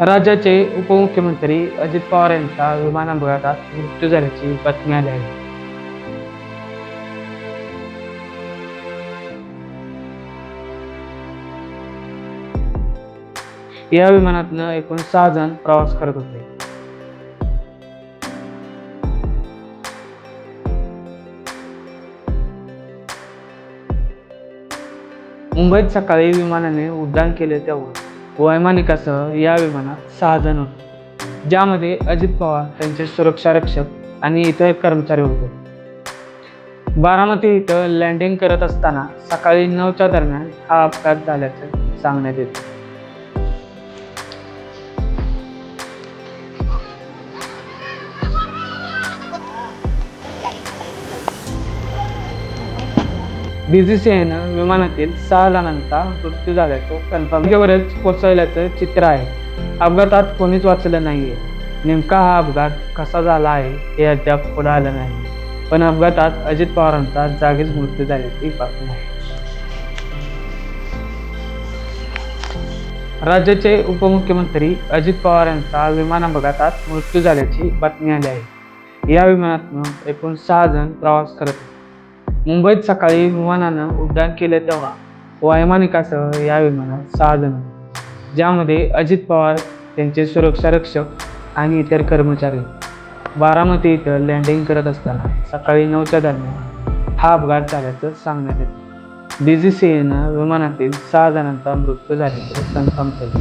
राज्याचे उपमुख्यमंत्री अजित पवार यांचा विमान अपघातात मृत्यू झाल्याची बातमी आली आहे. या विमानातनं एकूण सहा जण प्रवास करत होते. मुंबईत सकाळी विमानाने उड्डाण केले तेव्हा वैमानिकासह या विमानात सहा जण होते. ज्यामध्ये अजित पवार त्यांचे सुरक्षा रक्षक आणि इतर कर्मचारी होते. बारामती इथं लँडिंग करत असताना सकाळी नऊच्या दरम्यान हा अपघात झाल्याचं सांगण्यात येते. बीजीसीआयनं विमानातील सहा जणांचा मृत्यू झाल्याचं कन्फर्म वरच कोसळल्याचं चित्र आहे. अपघातात कोणीच वाचलं नाहीये. नेमका हा अपघात कसा झाला आहे हे अद्याप पुढे आलं नाही. पण अपघातात अजित पवारांचा जागीच मृत्यू झाल्याची बातमी आहे. राज्याचे उपमुख्यमंत्री अजित पवार यांचा विमान अपघातात मृत्यू झाल्याची बातमी आली आहे. या विमानातून एकूण सहा जण प्रवास करत होते. मुंबईत सकाळी विमानानं उड्डाण केले तेव्हा वैमानिकासह या विमानात सहा जण ज्यामध्ये अजित पवार त्यांचे सुरक्षा रक्षक आणि इतर कर्मचारी. बारामती इथं लँडिंग करत असताना सकाळी नऊच्या दरम्यान हा अपघात झाल्याचं सांगण्यात येतं. डी जी सी एनं विमानातील सहा जणांचा मृत्यू झाल्याचं कन्फर्म केलं.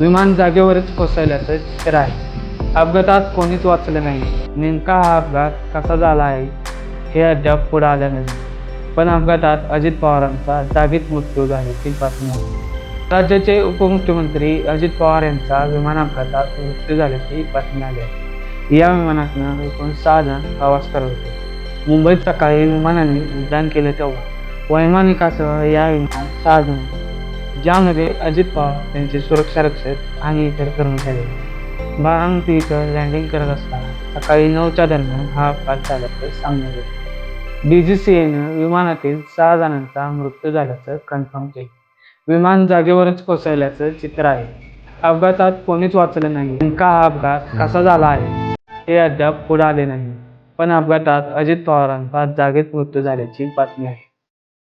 विमान जागेवरच कोसळल्याचं चित्र आहे. अपघातात कोणीच वाचलं नाही. नेमका हा अपघात कसा झाला आहे? हे अद्याप पुढे आले नाही. पण अपघातात अजित पवारांचा जागीच मृत्यू झाल्याची बातमी आहे राज्याचे उपमुख्यमंत्री अजित पवार यांचा विमान अपघातात मृत्यू झाल्याची बातमी आली. आहे या विमानातनं एकूण सहा जण प्रवास करत होते. मुंबईत सकाळी विमानाने उड्डाण केले तेव्हा वैमानिकासह या विमानात सहा जण ज्यामध्ये अजित पवार त्यांचे सुरक्षा रक्षक आणि इतर कर्मचारी बारामती इथं लँडिंग करत असताना सकाळी नऊच्या दरम्यान हा अपघात झाल्याचं सांगण्यात येतं. डी जी सी एनं विमानातील सहा जणांचा मृत्यू झाल्याचं कन्फर्म केलं. विमान जागेवरच कोसळल्याचं चित्र आहे. अपघातात कोणीच वाचलं नाही. नेमका हा अपघात कसा झाला आहे हे अद्याप पुढे आले नाही. पण अपघातात अजित पवारांचा जागेत मृत्यू झाल्याची बातमी आहे.